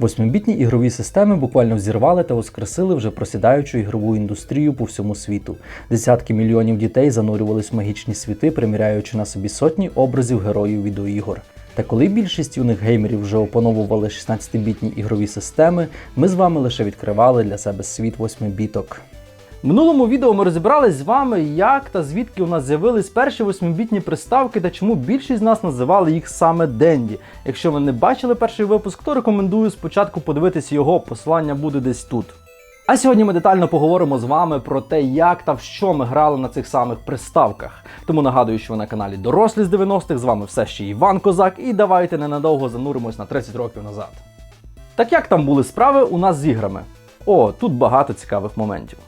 Восьмибітні ігрові системи буквально взірвали та воскресили вже просідаючу ігрову індустрію по всьому світу. Десятки мільйонів дітей занурювались в магічні світи, приміряючи на собі сотні образів героїв відеоігор. Та коли більшість юних геймерів вже опановували 16-бітні ігрові системи, ми з вами лише відкривали для себе світ восьмибіток. В минулому відео ми розібрались з вами, як та звідки у нас з'явились перші восьмибітні приставки та чому більшість з нас називали їх саме Денді. Якщо ви не бачили перший випуск, то рекомендую спочатку подивитись його, посилання буде десь тут. А сьогодні ми детально поговоримо з вами про те, як та в що ми грали на цих самих приставках. Тому нагадую, що ви на каналі Дорослі з 90-х, з вами все ще Іван Козак, і давайте ненадовго зануримось на 30 років назад. Так як там були справи у нас з іграми? О, тут багато цікавих моментів.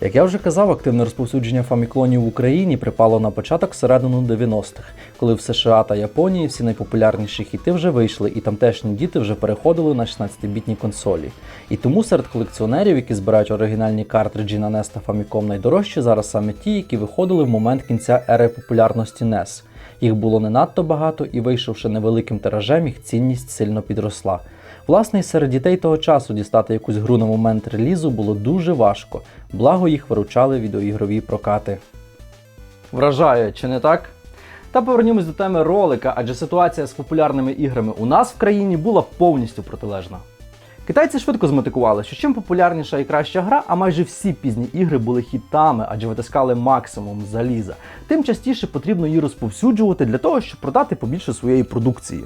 Як я вже казав, активне розповсюдження фаміклонів в Україні припало на початок середину 90-х, коли в США та Японії всі найпопулярніші хіти вже вийшли, і тамтешні діти вже переходили на 16-бітні консолі. І тому серед колекціонерів, які збирають оригінальні картриджі на NES та Famicom найдорожчі, зараз саме ті, які виходили в момент кінця ери популярності NES. Їх було не надто багато, і вийшовши невеликим тиражем, їх цінність сильно підросла. Власне, і серед дітей того часу дістати якусь гру на момент релізу було дуже важко, благо їх виручали відеоігрові прокати. Вражає, чи не так? Та повернімось до теми ролика, адже ситуація з популярними іграми у нас в країні була повністю протилежна. Китайці швидко змотикували, що чим популярніша і краща гра, а майже всі пізні ігри були хітами, адже витискали максимум заліза, тим частіше потрібно її розповсюджувати для того, щоб продати побільше своєї продукції.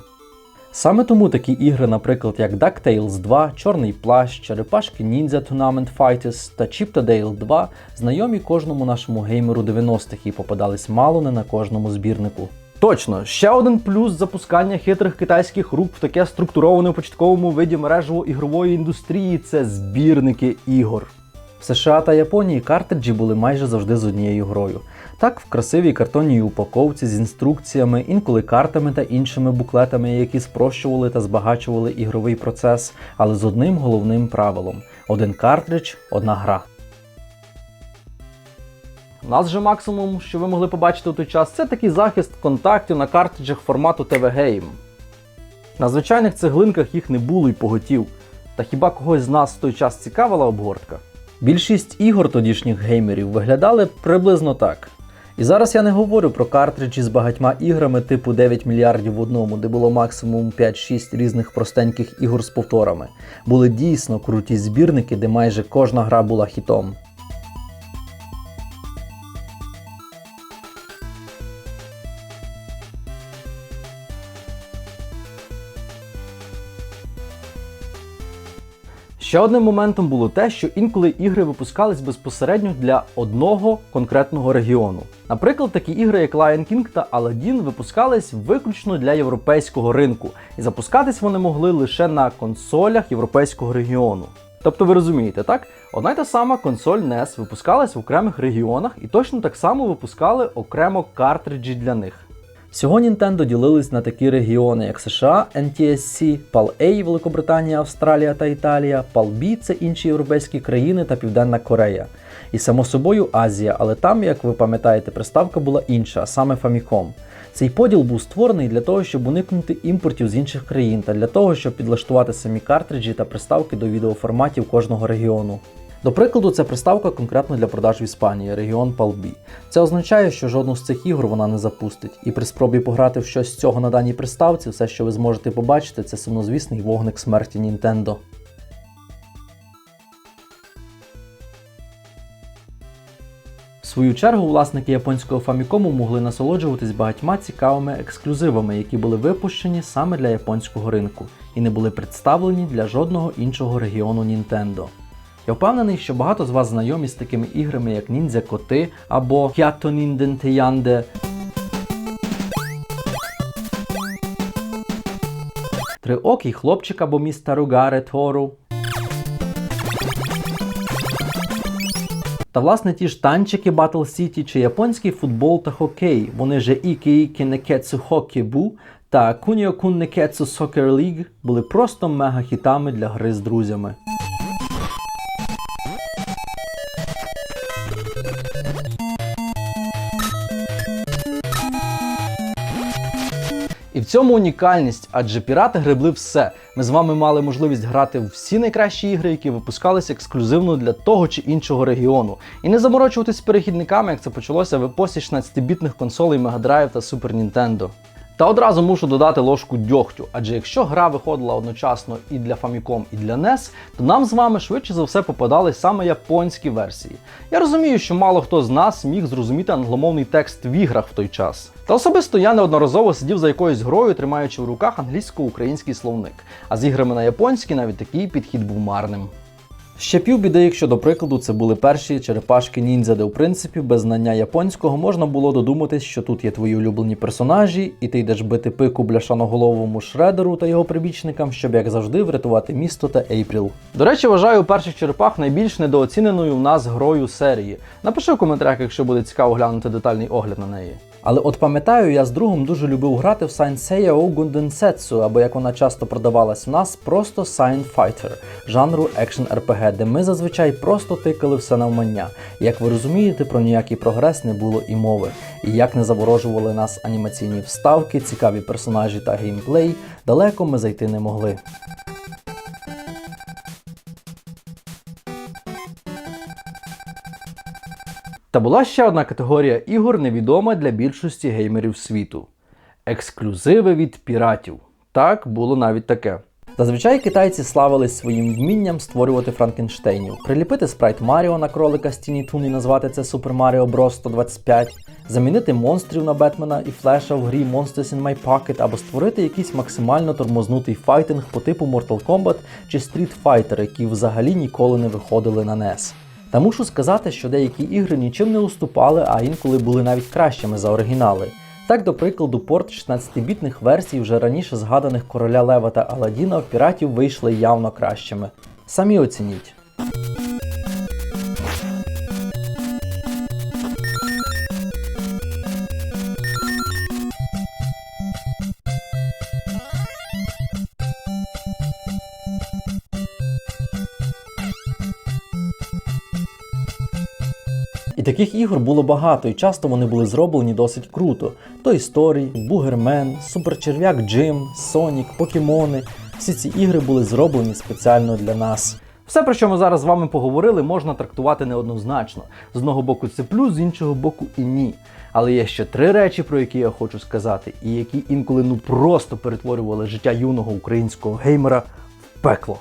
Саме тому такі ігри, наприклад, як DuckTales 2, Чорний плащ, Черепашки Ninja Tournament Fighters та Chip та Dale 2 знайомі кожному нашому геймеру 90-х і попадались мало не на кожному збірнику. Точно, ще один плюс запускання хитрих китайських рук в таке структуроване в початковому виді мережево-ігрової індустрії це збірники ігор. В США та Японії картриджі були майже завжди з однією грою. Так, в красивій картонній упаковці з інструкціями, інколи картами та іншими буклетами, які спрощували та збагачували ігровий процес, але з одним головним правилом: один картридж, одна гра. У нас же максимум, що ви могли побачити у той час, це такий захист контактів на картриджах формату TV Game. На звичайних цеглинках їх не було й поготів. Та хіба когось з нас в той час цікавила обгортка? Більшість ігор тодішніх геймерів виглядали приблизно так. І зараз я не говорю про картриджі з багатьма іграми типу 9 мільярдів в одному, де було максимум 5-6 різних простеньких ігор з повторами. Були дійсно круті збірники, де майже кожна гра була хітом. Ще одним моментом було те, що інколи ігри випускались безпосередньо для одного конкретного регіону. Наприклад, такі ігри, як Lion King та Aladdin, випускались виключно для європейського ринку, і запускатись вони могли лише на консолях європейського регіону. Тобто ви розумієте, так? Одна й та сама консоль NES випускалась в окремих регіонах і точно так само випускали окремо картриджі для них. Всього Nintendo ділились на такі регіони, як США, NTSC, PAL-A, Великобританія, Австралія та Італія, PAL-B – це інші європейські країни та Південна Корея. І само собою Азія, але там, як ви пам'ятаєте, приставка була інша, а саме Famicom. Цей поділ був створений для того, щоб уникнути імпортів з інших країн та для того, щоб підлаштувати самі картриджі та приставки до відеоформатів кожного регіону. До прикладу, це приставка конкретно для продаж в Іспанії, регіон Палбі. Це означає, що жодну з цих ігор вона не запустить, і при спробі пограти в щось з цього на даній приставці, все, що ви зможете побачити, це сумнозвісний вогник смерті Нінтендо. В свою чергу власники японського Famicom могли насолоджуватись багатьма цікавими ексклюзивами, які були випущені саме для японського ринку і не були представлені для жодного іншого регіону Nintendo. Я впевнений, що багато з вас знайомі з такими іграми, як Ніндзя Коти або Кято Ніндентеянде. Триокий хлопчик або міста Ругаре Тору. Та власне ті ж танчики Battle City чи японський футбол та хокей, вони же Ікей Кенекетсу Хокебу та Kun Neketsu Soccer League були просто мега-хітами для гри з друзями. І в цьому унікальність, адже пірати гребли все. Ми з вами мали можливість грати в всі найкращі ігри, які випускалися ексклюзивно для того чи іншого регіону, і не заморочуватись перехідниками, як це почалося в епосі 16-бітних консолей Drive та Super Nintendo. Та одразу мушу додати ложку дьогтю, адже якщо гра виходила одночасно і для Famicom, і для NES, то нам з вами швидше за все попадались саме японські версії. Я розумію, що мало хто з нас міг зрозуміти англомовний текст в іграх в той час. Та особисто я неодноразово сидів за якоюсь грою, тримаючи в руках англійсько-український словник. А з іграми на японській навіть такий підхід був марним. Ще півбіди, якщо до прикладу, це були перші черепашки ніндзя, де в принципі без знання японського можна було додуматись, що тут є твої улюблені персонажі, і ти йдеш бити пику бляшаноголовому шредеру та його прибічникам, щоб як завжди врятувати місто та Ейпріл. До речі, вважаю перших черепах найбільш недооціненою в нас грою серії. Напиши в коментарях, якщо буде цікаво глянути детальний огляд на неї. Але от пам'ятаю, я з другом дуже любив грати в Saint Seiya Ougun або як вона часто продавалась в нас, просто Sign Fighter, жанру екшен RPG, де ми зазвичай просто тикали все навмання. Як ви розумієте, про ніякий прогрес не було і мови. І як не заворожували нас анімаційні вставки, цікаві персонажі та геймплей, далеко ми зайти не могли. Та була ще одна категорія ігор, невідома для більшості геймерів світу: ексклюзиви від піратів. Так, було навіть таке. Зазвичай китайці славились своїм вмінням створювати Франкенштейнів, приліпити спрайт Маріо на кролика з Тіні Тун і назвати це Super Mario Bros. 125, замінити монстрів на Бетмена і Флеша в грі Monsters in My Pocket або створити якийсь максимально тормознутий файтинг по типу Mortal Kombat чи Street Fighter, які взагалі ніколи не виходили на NES. Та мушу сказати, що деякі ігри нічим не уступали, а інколи були навіть кращими за оригінали. Так, до прикладу, порт 16-бітних версій вже раніше згаданих короля Лева та Аладдіна в піратів вийшли явно кращими. Самі оцініть. Таких ігор було багато, і часто вони були зроблені досить круто. Той Story, Бугермен, Суперчерв'як Джим, Сонік, Покемони. Всі ці ігри були зроблені спеціально для нас. Все, про що ми зараз з вами поговорили, можна трактувати неоднозначно. З одного боку це плюс, з іншого боку і ні. Але є ще три речі, про які я хочу сказати, і які інколи ну просто перетворювали життя юного українського геймера в пекло.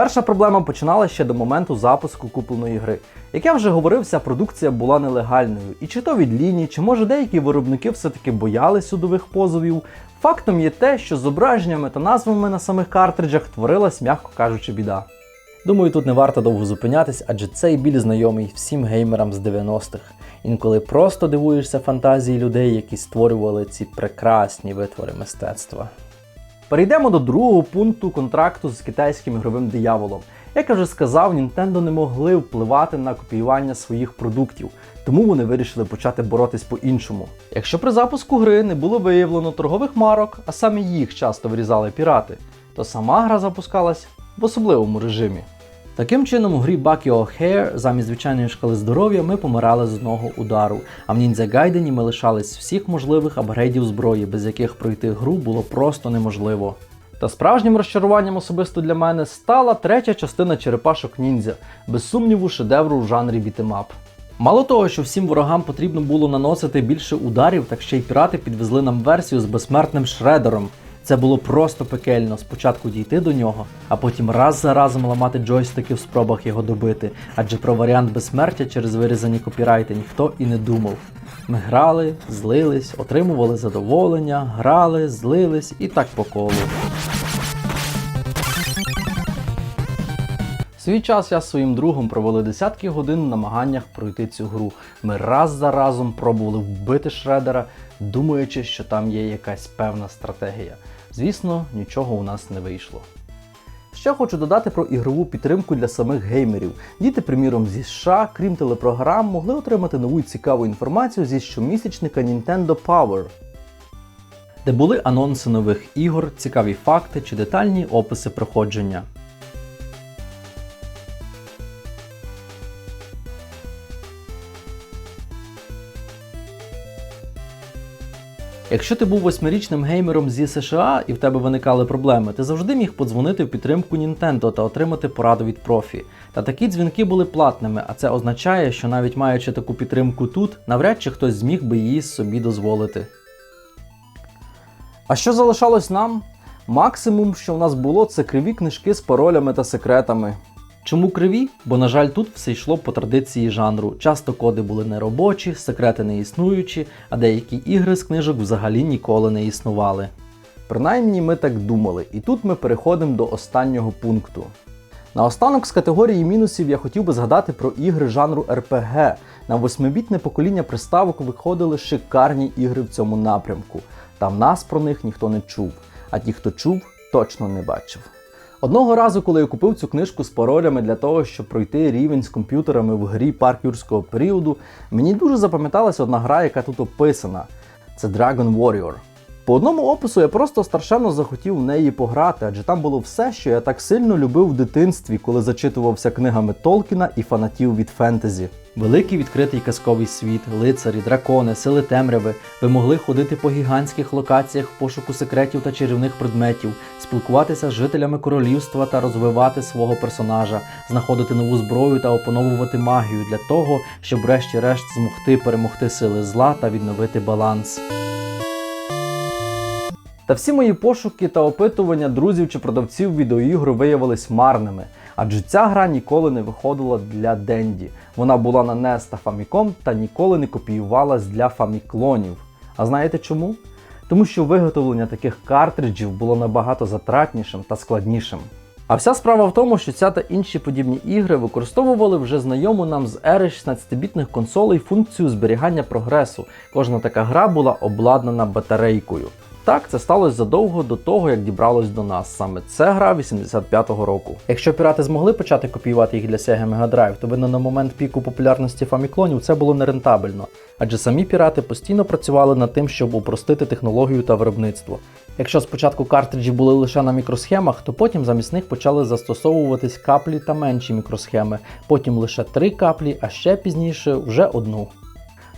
Перша проблема починала ще до моменту запуску купленої гри. Як я вже говорив, вся продукція була нелегальною, і чи то від лінії, чи може деякі виробники все-таки боялись судових позовів. Фактом є те, що з зображеннями та назвами на самих картриджах творилась, м'яко кажучи, біда. Думаю, тут не варто довго зупинятись, адже цей біль знайомий всім геймерам з 90-х. Інколи просто дивуєшся фантазії людей, які створювали ці прекрасні витвори мистецтва. Перейдемо до другого пункту контракту з китайським ігровим дияволом. Як я вже сказав, Nintendo не могли впливати на копіювання своїх продуктів, тому вони вирішили почати боротись по-іншому. Якщо при запуску гри не було виявлено торгових марок, а саме їх часто вирізали пірати, то сама гра запускалась в особливому режимі. Таким чином, у грі Bucky O'Hare замість звичайної шкали здоров'я ми помирали з одного удару, а в Gaiden ми лишались всіх можливих апгрейдів зброї, без яких пройти гру було просто неможливо. Та справжнім розчаруванням особисто для мене стала третя частина черепашок ніндзя, без сумніву, шедевру в жанрі бітемап. Мало того, що всім ворогам потрібно було наносити більше ударів, так ще й пірати підвезли нам версію з безсмертним шредером. Це було просто пекельно спочатку дійти до нього, а потім раз за разом ламати джойстики в спробах його добити, адже про варіант безсмертя через вирізані копірайти ніхто і не думав. Ми грали, злились, отримували задоволення, грали, злились і так по колу. Свій час я з своїм другом провели десятки годин в намаганнях пройти цю гру. Ми раз за разом пробували вбити шредера, думаючи, що там є якась певна стратегія. Звісно, нічого у нас не вийшло. Ще хочу додати про ігрову підтримку для самих геймерів. Діти, приміром, зі США, крім телепрограм, могли отримати нову цікаву інформацію зі щомісячника Nintendo Power, де були анонси нових ігор, цікаві факти чи детальні описи проходження. Якщо ти був восьмирічним геймером зі США і в тебе виникали проблеми, ти завжди міг подзвонити в підтримку Nintendo та отримати пораду від профі. Та такі дзвінки були платними, а це означає, що навіть маючи таку підтримку тут, навряд чи хтось зміг би її собі дозволити. А що залишалось нам? Максимум, що в нас було, це криві книжки з паролями та секретами. Чому криві? Бо, на жаль, тут все йшло по традиції жанру. Часто коди були неробочі, секрети не існуючі, а деякі ігри з книжок взагалі ніколи не існували. Принаймні ми так думали, і тут ми переходимо до останнього пункту. Наостанок з категорії мінусів я хотів би згадати про ігри жанру RPG. На восьмибітне покоління приставок виходили шикарні ігри в цьому напрямку, та в нас про них ніхто не чув, а ті, хто чув, точно не бачив. Одного разу, коли я купив цю книжку з паролями для того, щоб пройти рівень з комп'ютерами в грі парк юрського періоду, мені дуже запам'яталася одна гра, яка тут описана. Це Dragon Warrior. По одному опису я просто страшенно захотів в неї пограти, адже там було все, що я так сильно любив в дитинстві, коли зачитувався книгами Толкіна і фанатів від фентезі. Великий відкритий казковий світ, лицарі, дракони, сили темряви. Ви могли ходити по гігантських локаціях в пошуку секретів та чарівних предметів, спілкуватися з жителями королівства та розвивати свого персонажа, знаходити нову зброю та опановувати магію для того, щоб врешті-решт змогти перемогти сили зла та відновити баланс. Та всі мої пошуки та опитування друзів чи продавців відеоігр виявились марними, адже ця гра ніколи не виходила для Денді. Вона була на NES та Famicom та ніколи не копіювалась для фаміклонів. А знаєте чому? Тому що виготовлення таких картриджів було набагато затратнішим та складнішим. А вся справа в тому, що ця та інші подібні ігри використовували вже знайому нам з ери 16-бітних консолей функцію зберігання прогресу. Кожна така гра була обладнана батарейкою. Так, це сталося задовго до того, як дібралось до нас. Саме це гра 85-го року. Якщо пірати змогли почати копіювати їх для Sega Mega Drive, то видно на момент піку популярності фаміклонів це було нерентабельно, адже самі пірати постійно працювали над тим, щоб упростити технологію та виробництво. Якщо спочатку картриджі були лише на мікросхемах, то потім замість них почали застосовуватись каплі та менші мікросхеми, потім лише три каплі, а ще пізніше вже одну.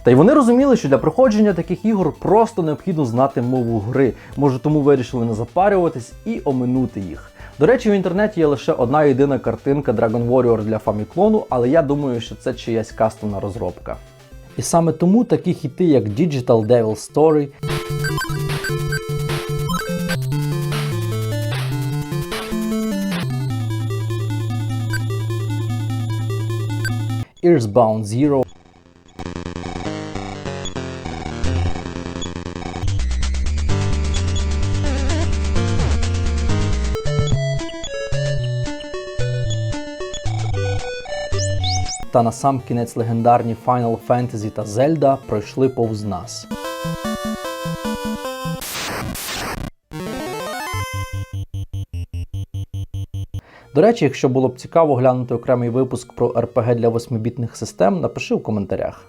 Та й вони розуміли, що для проходження таких ігор просто необхідно знати мову гри, може тому вирішили не запарюватись і оминути їх. До речі, в інтернеті є лише одна єдина картинка Dragon Warrior для Famiclone, але я думаю, що це чиясь кастомна розробка. І саме тому такі хіти, як Digital Devil Story, Earthbound Zero та на сам кінець легендарні Final Fantasy та Zelda пройшли повз нас. До речі, якщо було б цікаво глянути окремий випуск про RPG для 8-бітних систем, напиши в коментарях.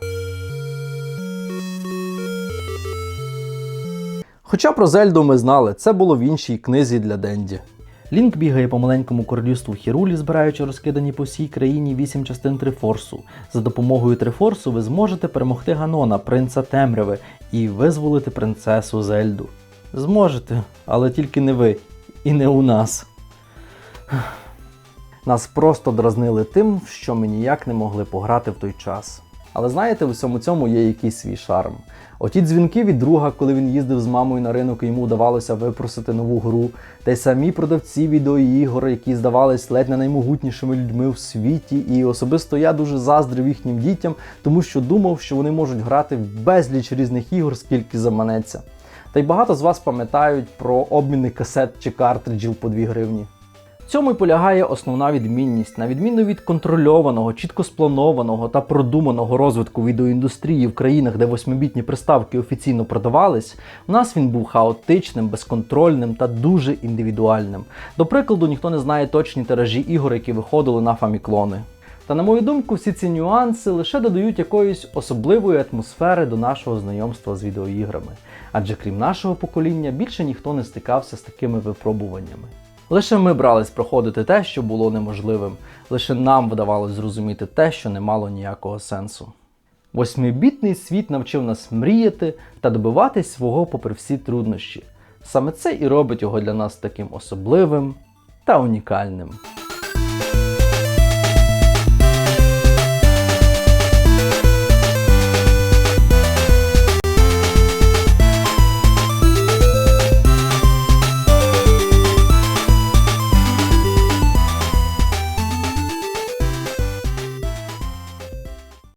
Хоча про Зельду ми знали, це було в іншій книзі для Денді. Лінк бігає по маленькому королівству Хірулі, збираючи розкидані по всій країні 8 частин Трифорсу. За допомогою Трифорсу ви зможете перемогти Ганона, принца Темряви, і визволити принцесу Зельду. Зможете, але тільки не ви і не у нас. Нас просто дразнили тим, що ми ніяк не могли пограти в той час. Але знаєте, в усьому цьому є якийсь свій шарм. Оті дзвінки від друга, коли він їздив з мамою на ринок і йому вдавалося випросити нову гру, та й самі продавці відеоігор, які здавались ледь не наймогутнішими людьми в світі, і особисто я дуже заздрив їхнім дітям, тому що думав, що вони можуть грати в безліч різних ігор, скільки заманеться. Та й багато з вас пам'ятають про обміни касет чи картриджів по 2 гривні. Цьому й полягає основна відмінність. На відміну від контрольованого, чітко спланованого та продуманого розвитку відеоіндустрії в країнах, де восьмибітні приставки офіційно продавались, у нас він був хаотичним, безконтрольним та дуже індивідуальним. До прикладу, ніхто не знає точні тиражі ігор, які виходили на фаміклони. Та на мою думку, всі ці нюанси лише додають якоїсь особливої атмосфери до нашого знайомства з відеоіграми. Адже крім нашого покоління, більше ніхто не стикався з такими випробуваннями. Лише ми брались проходити те, що було неможливим, лише нам вдавалось зрозуміти те, що не мало ніякого сенсу. Восьмибітний світ навчив нас мріяти та добиватись свого попри всі труднощі. Саме це і робить його для нас таким особливим та унікальним.